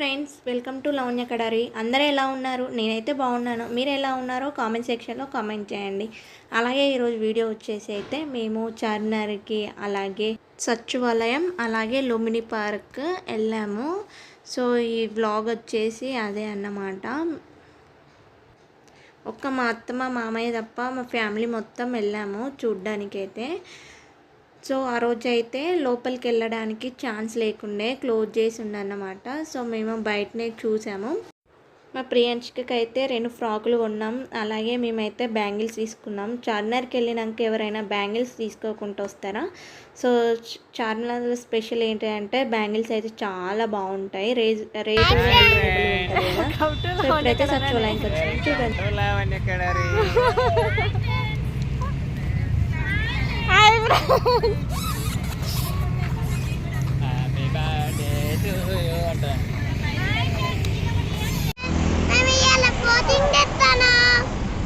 Friends welcome to Lavanya Kadari. అందరూ ఎలా ఉన్నారు? నేనైతే బాగున్నాను. మీరు ఎలా ఉన్నారో కామెంట్ సెక్షన్లో కామెంట్ చేయండి. అలాగే ఈరోజు వీడియో వచ్చేసి అయితే మేము చార్మినార్కి అలాగే సచివాలయం అలాగే లుమిని పార్క్ వెళ్ళాము. సో ఈ వ్లాగ్ వచ్చేసి అదే అన్నమాట. ఒక్క మా అత్త మా మామయ్య తప్ప మా ఫ్యామిలీ మొత్తం వెళ్ళాము చూడ్డానికైతే. సో ఆ రోజు అయితే లోపలికి వెళ్ళడానికి ఛాన్స్ లేకుండే క్లోజ్ చేసి ఉండన్నమాట సో మేము బయటనే చూసాము. మా ప్రియాంష్కి అయితే రెండు ఫ్రాకులు కొన్నాం. అలాగే మేమైతే బ్యాంగిల్స్ తీసుకున్నాం. చార్మినార్కి వెళ్ళినాక ఎవరైనా బ్యాంగిల్స్ తీసుకోకుండా వస్తారా? సో చార్మినార్ స్పెషల్ ఏంటి అంటే బ్యాంగిల్స్ అయితే చాలా బాగుంటాయి. రేజ్ ఇప్పుడైతే సచివాలయంకి వచ్చినాం చూడండి Lavanya Kadari happy birthday to you అంట మేము ఇవాళ కోచింగ్ చేస్తానా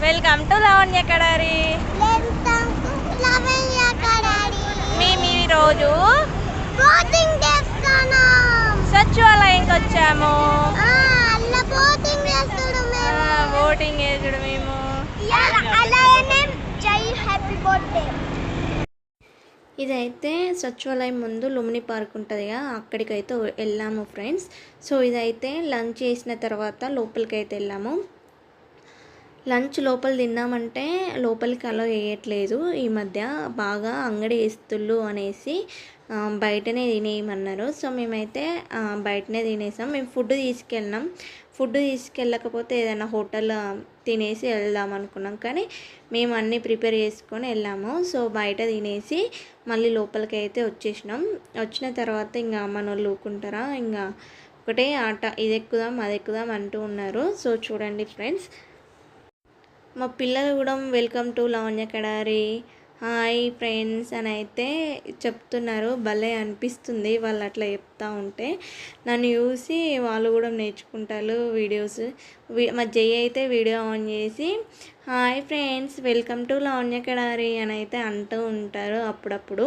వెల్కమ్ టు లావణ్య కడారి మేము ఈ రోజు? సచివాలయంకి వచ్చాము. ఓటింగ్ ఏజుడు మేము. జై హ్యాపీ బర్త్డే ఇదైతే సచివాలయం ముందు లుమిని పార్క్ ఉంటుందిగా అక్కడికైతే వెళ్ళాము ఫ్రెండ్స్. సో ఇదైతే లంచ్ చేసిన తర్వాత లోపలికి అయితే వెళ్ళాము. లంచ్ లోపల తిన్నామంటే లోపలికి అలో వేయట్లేదు ఈ మధ్య బాగా అంగడి వేస్తుళ్ళు అనేసి బయటనే తినేయమన్నారు. సో మేమైతే బయటనే తినేసాం. మేము ఫుడ్ తీసుకెళ్ళినాం. ఫుడ్ తీసుకెళ్ళకపోతే ఏదైనా హోటల్ తినేసి వెళ్దాం అనుకున్నాం. కానీ మేము అన్నీ ప్రిపేర్ చేసుకొని వెళ్ళాము. సో బయట తినేసి మళ్ళీ లోపలికి అయితే వచ్చేసినాం. వచ్చిన తర్వాత ఇంకా మన వాళ్ళు ఊరుకుంటారా ఇంకా ఒకటే ఆట ఇది ఎక్కుదాం అది ఎక్కుదాం అంటూ ఉన్నారు. సో చూడండి ఫ్రెండ్స్. మా పిల్లలు కూడా welcome to Lavanya Kadari. Hi friends అని అయితే చెప్తున్నారు. భలే అనిపిస్తుంది వాళ్ళు అట్లా చెప్తా ఉంటే. నన్ను చూసి వాళ్ళు కూడా నేర్చుకుంటారు వీడియోస్. మా జై అయితే వీడియో ఆన్ చేసి hi friends welcome to Lavanya Kadari అని అయితే అంటూ ఉంటారు అప్పుడప్పుడు.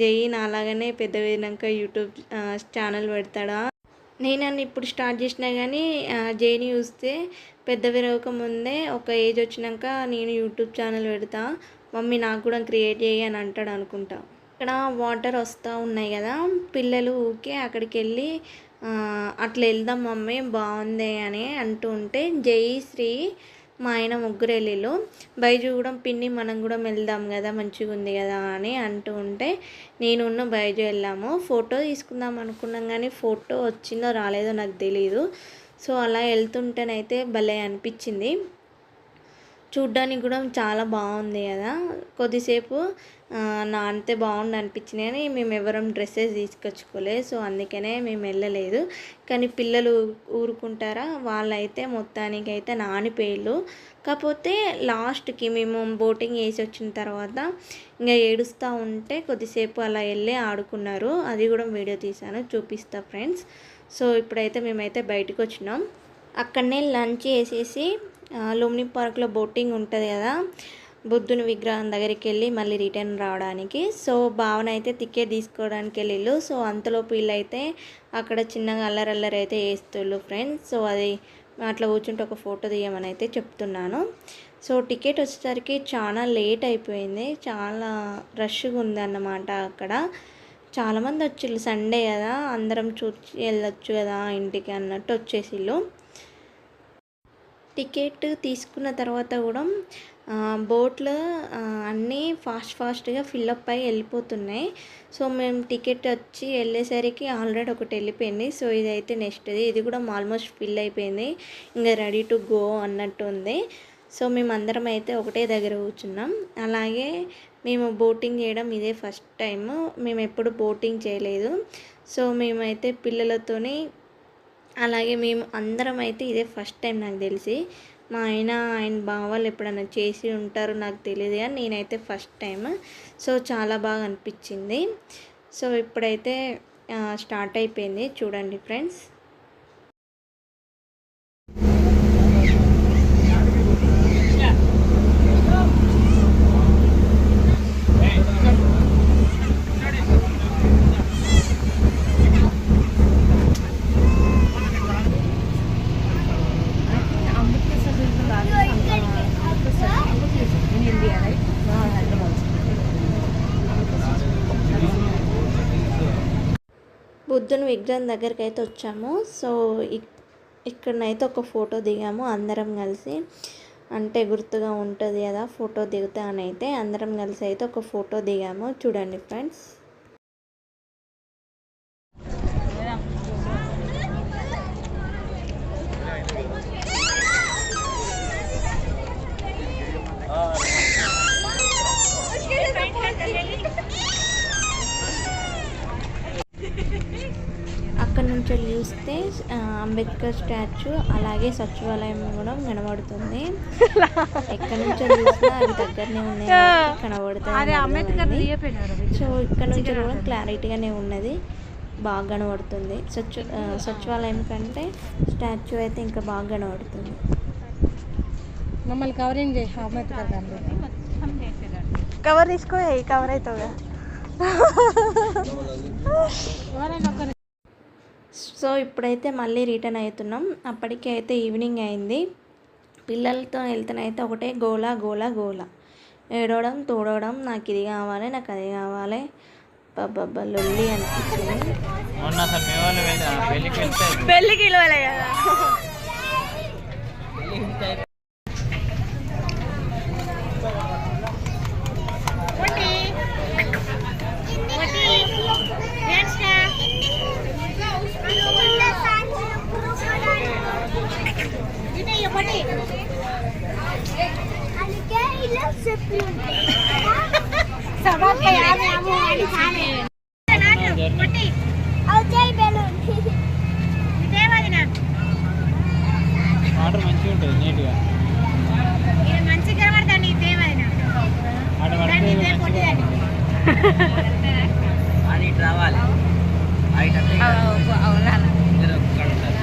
జై నాలాగానే పెద్ద విధంగా యూట్యూబ్ ఛానల్ పెడతాడా? నేను నన్ను ఇప్పుడు స్టార్ట్ చేసినా కానీ జైని చూస్తే పెద్ద విరవక ముందే ఒక ఏజ్ వచ్చినాక నేను యూట్యూబ్ ఛానల్ పెడతా. మమ్మీ నాకు కూడా క్రియేట్ చేయి అని అంటాడు అనుకుంటా. ఇక్కడ వాటర్ వస్తూ ఉన్నాయి కదా పిల్లలు ఊకే అక్కడికి వెళ్ళి అట్లా వెళ్దాం మమ్మీ బాగుంది అని అంటూ ఉంటే జై శ్రీ మా ఆయన ముగ్గురు వెళ్ళిళ్ళు. బైజు కూడా పిన్ని మనం కూడా వెళ్దాం కదా మంచిగా ఉంది కదా అని అంటూ ఉంటే నేను బైజు వెళ్ళాము. ఫోటో తీసుకుందాం అనుకున్నాం కానీ ఫోటో వచ్చిందో రాలేదో నాకు తెలియదు సో అలా వెళ్తుంటేనైతే భలే అనిపించింది. చూడ్డానికి కూడా చాలా బాగుంది కదా. కొద్దిసేపు నానితే నా అంతే అనిపించింది కానీ మేము ఎవరం డ్రెస్సెస్ తీసుకొచ్చుకోలే సో అందుకనే మేము వెళ్ళలేదు. కానీ పిల్లలు ఊరుకుంటారా? వాళ్ళైతే మొత్తానికి అయితే నానిపోయిళ్ళు. కాకపోతే లాస్ట్కి మేము బోటింగ్ వేసి వచ్చిన తర్వాత ఇంకా ఏడుస్తూ ఉంటే కొద్దిసేపు అలా వెళ్ళి ఆడుకున్నారు. అది కూడా వీడియో తీశాను చూపిస్తా ఫ్రెండ్స్. సో ఇప్పుడైతే మేమైతే బయటకు వచ్చినాం అక్కడనే లంచ్ చేసేసి లుమ్ని పార్క్లో బోటింగ్ ఉంటుంది కదా బుద్ధుని విగ్రహం దగ్గరికి వెళ్ళి మళ్ళీ రిటర్న్ రావడానికి. సో భావన అయితే టికెట్ తీసుకోవడానికి వెళ్ళిళ్ళు. సో అంతలోపు వీళ్ళైతే అక్కడ చిన్నగా అల్లరి అల్లరి అయితే వేస్తుళ్ళు ఫ్రెండ్స్. సో అది అట్లా కూర్చుంటే ఒక ఫోటో తీయమని అయితే చెప్తున్నాను. సో టికెట్ వచ్చేసరికి చాలా లేట్ అయిపోయింది. చాలా రష్గా ఉంది అన్నమాట అక్కడ. చాలామంది వచ్చిళ్ళు. సండే కదా అందరం చూసి వెళ్ళొచ్చు కదా ఇంటికి అన్నట్టు వచ్చేసిళ్ళు. టికెట్ తీసుకున్న తర్వాత కూడా బోట్లో బోట్లు అన్నీ ఫాస్ట్ ఫాస్ట్గా ఫిల్అప్ అయ్యి వెళ్ళిపోతున్నాయి. సో మేము టికెట్ వచ్చి వెళ్ళేసరికి ఆల్రెడీ ఒకటి వెళ్ళిపోయింది. సో ఇదైతే నెక్స్ట్ది ఇది కూడా ఆల్మోస్ట్ ఫిల్ అయిపోయింది. ఇంకా రెడీ టు గో అన్నట్టు ఉంది. సో మేము అందరం అయితే ఒకటే దగ్గర కూర్చున్నాం. అలాగే మేము బోటింగ్ చేయడం ఇదే ఫస్ట్ టైం మేము ఎప్పుడు బోటింగ్ చేయలేదు. సో మేమైతే పిల్లలతోని అలాగే మేము అందరం అయితే ఇదే ఫస్ట్ టైం నాకు తెలిసి. మా ఆయన ఆయన బావాలు ఎప్పుడైనా చేసి ఉంటారో నాకు తెలియదు కానీ నేనైతే ఫస్ట్ టైం సో చాలా బాగా అనిపించింది. సో ఇప్పుడైతే స్టార్ట్ అయిపోయింది. చూడండి ఫ్రెండ్స్. బుద్ధుని విగ్రహం దగ్గరికి అయితే వచ్చాము. సో ఇక్కడనైతే ఒక ఫోటో దిగాము అందరం కలిసి. అంటే గుర్తుగా ఉంటుంది కదా ఫోటో దిగుతా అని అయితే అందరం కలిసి అయితే ఒక ఫోటో దిగాము. చూడండి ఫ్రెండ్స్. వెళ్ళి చూస్తే అంబేద్కర్ స్టాచ్యూ అలాగే సచివాలయం కూడా కనబడుతుంది. ఎక్కడ నుంచి చూసినా అవి దగ్గరనే ఉన్నాయి కాబట్టి కనబడుతుంది. సో ఇక్కడ నుంచి కూడా క్లారిటీగానే ఉన్నది. బాగా కనబడుతుంది. ఆ, సచివాలయం కంటే స్టాచ్యూ అయితే ఇంకా బాగా కనబడుతుంది. మమ్మల్ని కవరింగ్ చేసి అంబేద్కర్ గారిని. కవర్ తీసుకో కవర్ అవుతుంది సో ఇప్పుడైతే మళ్ళీ రిటర్న్ అవుతున్నాం. అప్పటికి అయితే ఈవినింగ్ అయింది. పిల్లలతో వెళ్తేనైతే ఒకటే గోల గోల గోల. ఏడవడం తోడవడం నాకు ఇది కావాలి నాకు అది కావాలి. బాబా లొల్లి అనిపించింది. పెళ్ళికి ఇలవలే కదా అందుకే ఇలా చెప్పి అవుతాయి బెలూన్ వాటర్ మంచిగా ఉంటుంది నీట్గా ఆడ పడితే మంచిగా అది ఇటు రావాలి బయట ఇద్దరు ఒక్కడ ఉంటారు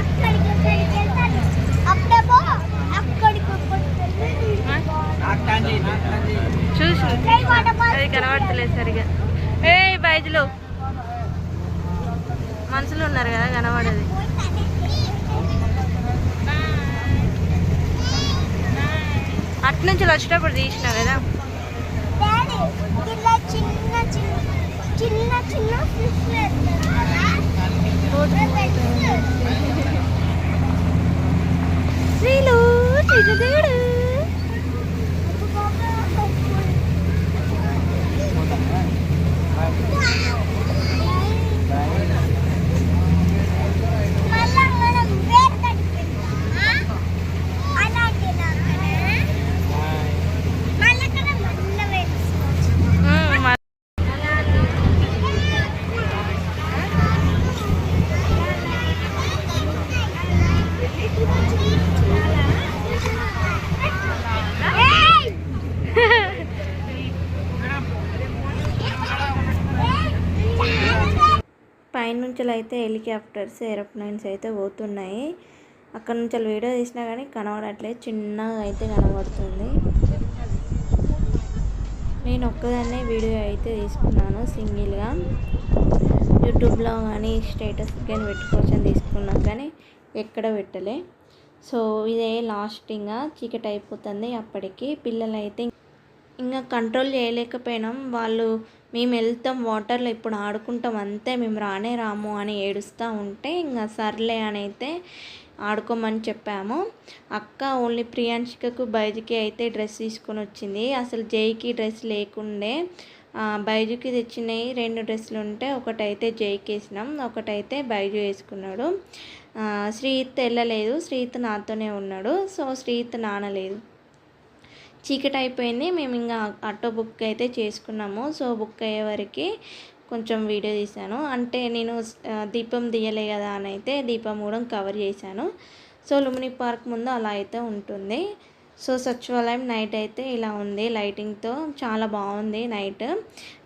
అక్కడికి ఇక్కడికి వెళ్తాను అప్పుడేమో అక్కడికి చూసి అది కనబడతలేదు సరిగా ఏ బైజులు. మనుషులు ఉన్నారు కదా కనబడేది. అట్నుంచి వచ్చేటప్పుడు తీసిన కదా. చిన్న చిన్న చిన్న చిన్న ఫిష్ శ్రీలు చిరుదేడు మళ్ళా మనం వేటకి అలాగే మళ్ళీ అక్కడ మళ్ళీ వేసుకోవచ్చు ఏయ్! పైనుంచి అయితే హెలికాప్టర్స్ ఏరోప్లేన్స్ అయితే పోతున్నాయి. అక్కడ నుంచి వీడియో తీసినా కానీ కనబడట్లేదు. చిన్నగా అయితే కనబడుతుంది. నేను ఒక్కదాన్నే వీడియో అయితే తీసుకున్నాను సింగిల్గా. యూట్యూబ్లో కానీ స్టేటస్ కానీ పెట్టుకోవచ్చు అని తీసుకున్నాం కానీ ఎక్కడ పెట్టలే. సో ఇదే లాస్టింగ్గా చీకటి అయిపోతుంది అప్పటికి. పిల్లలు అయితే ఇంకా కంట్రోల్ చేయలేకపోయినాం. వాళ్ళు మేము వెళ్తాం వాటర్లో ఇప్పుడు ఆడుకుంటాం అంతే మేము రానే రాము అని ఏడుస్తూ ఉంటే ఇంకా సర్లే అని అయితే ఆడుకోమని చెప్పాము. అక్క ఓన్లీ ప్రియాంశికకు బైజుకి అయితే డ్రెస్ తీసుకొని వచ్చింది. అసలు జైకి డ్రెస్ లేకుండే బైజుకి తెచ్చినాయి రెండు డ్రెస్సులు ఉంటే ఒకటైతే జైకి వేసినాం ఒకటైతే బైజు వేసుకున్నాడు. శ్రీత్ వెళ్ళలేదు శ్రీత్ నాతోనే ఉన్నాడు. సో శ్రీత్ నానలేదు. చీకటి అయిపోయింది మేము ఇంకా ఆటో బుక్ అయితే చేసుకున్నాము. సో బుక్ అయ్యే వరకు కొంచెం వీడియో తీశాను. అంటే నేను దీపం తీయలే కదా అని అయితే దీపం కూడా కవర్ చేశాను. సో లుమిని పార్క్ ముందు అలా అయితే ఉంటుంది. సో సచివాలయం నైట్ అయితే ఇలా ఉంది. లైటింగ్తో చాలా బాగుంది నైట్.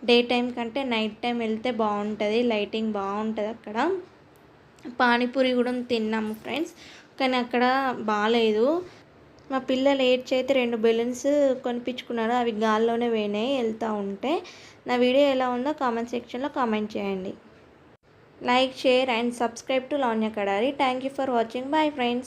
డే టైం కంటే నైట్ టైం వెళ్తే బాగుంటుంది. లైటింగ్ బాగుంటుంది అక్కడ. పానీపూరి కూడా తిన్నాము ఫ్రెండ్స్. కానీ అక్కడ బాగాలేదు మా పిల్లలు ఏడ్చి అయితే రెండు బెలూన్స్ కొనిపించుకున్నారు. అవి గాల్లోనే పోయినాయి వెళ్తూ ఉంటే నా వీడియో ఎలా ఉందో కామెంట్ సెక్షన్లో కామెంట్ చేయండి. Like share and subscribe to Lanya Kadari. Thank you for watching. Bye friends.